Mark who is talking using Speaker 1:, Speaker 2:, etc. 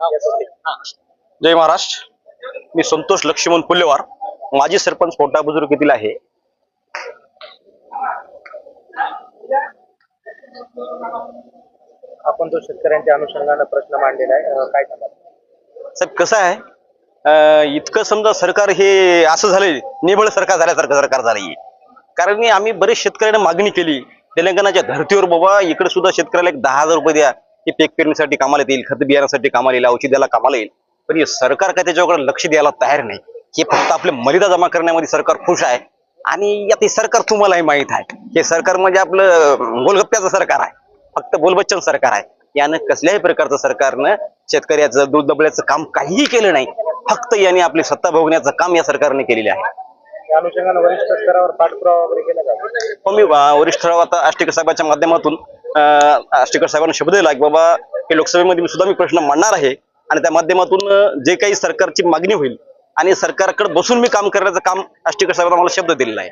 Speaker 1: जय महाराष्ट्र. मी संतोष लक्ष्मण पुल्लेवार. माजी सरपंच पोटा बुजुर्ग येथील आहे.
Speaker 2: आपण जो शेतकऱ्यांच्या अनुषंगानं प्रश्न मांडलेला आहे काय सांगा
Speaker 1: साहेब कसं आहे? इतकं समजा सरकार हे असं झालंय निबळ सरकार झाल्यासारखं सरकार झालंय. कारण आम्ही बरेच शेतकऱ्यांना मागणी केली. तेलंगणाच्या धर्तीवर बाबा इकडे सुद्धा शेतकऱ्याला एक दहा हजार रुपये द्या. हे पीक पेरणीसाठी कामाला येईल खत बियाण्यासाठी कामाला येईल औषधाला कामाला येईल. पण हे सरकार काय त्याच्याकडे लक्ष द्यायला तयार नाही. हे फक्त आपले मर्यादा जमा करण्यामध्ये सरकार खुश आहे. आणि यात हे सरकार तुम्हालाही माहीत आहे. हे सरकार म्हणजे आपलं गोलगप्प्याचं सरकार आहे. फक्त बोलबच्चन सरकार आहे. यानं कसल्याही प्रकारचं सरकारनं शेतकऱ्याचं दूध दबल्याचं काम काहीही केलं नाही. फक्त याने आपली सत्ता भोगण्याचं काम या सरकारने केलेले आहे.
Speaker 2: अनुषंगानं वरिष्ठ स्तरावर पाठपुरावा वगैरे केला
Speaker 1: पण मी वरिष्ठ आता आष्टेकर साहेबांच्या माध्यमातून आष्टेकर साहेबांना शब्द दिला की बाबा हे लोकसभेमध्ये मी सुद्धा मी प्रश्न मांडणार आहे. आणि त्या माध्यमातून जे काही सरकारची मागणी होईल आणि सरकारकडे बसून मी काम करण्याचं काम आष्टेकर साहेबांना मला शब्द दिलेला आहे.